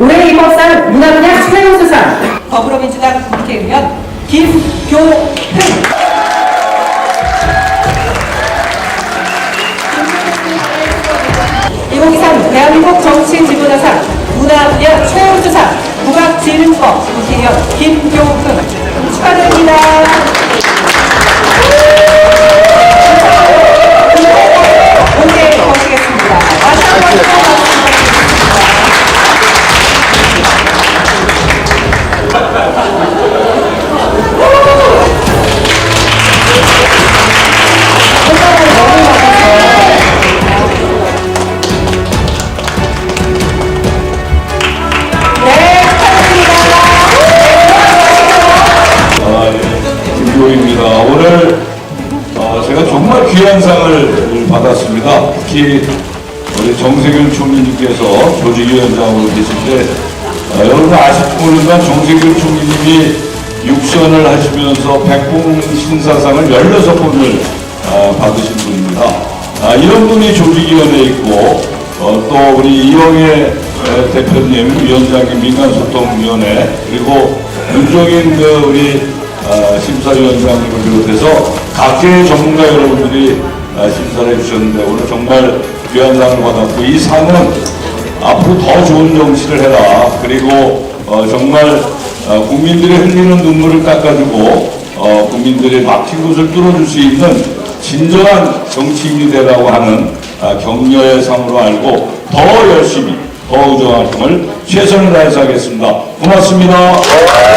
올해 입법상 문화분야 최우수상. 더불어민주당 국회의원 김교훈 (2023) 대한민국 정치지도자상 문화분야 최우수상. 국악진흥법 국회의원 김교훈 축하드립니다. 예. 김교입니다. 오늘 어, 제가 정말 귀한 상을 받았습니다. 특히 우리 정세균 총리님께서 조직위원장으로 계실 때 어, 여러분 아실지 모르지만 정세균 총리님이 육선을 하시면서 백봉 신사상을 16번을 아, 받으신 분입니다. 아, 이런 분이 조직위원회에 있고 어, 또 우리 이영애 에, 대표님 위원장님 민간소통위원회 그리고 윤종인 그 우리 아, 심사위원장님을 비롯해서 각계의 전문가 여러분들이 아, 심사를 해주셨는데 오늘 정말 귀한 상을 받았고 이 상은 앞으로 더 좋은 정치를 해라 그리고 어, 정말 어, 국민들의 흘리는 눈물을 닦아주고 어, 국민들의 막힌 곳을 뚫어줄 수 있는 진정한 정치인이 되라고 하는 아, 격려의 상으로 알고 더 열심히 더 우정한 활동을 최선을 다해서 하겠습니다. 고맙습니다.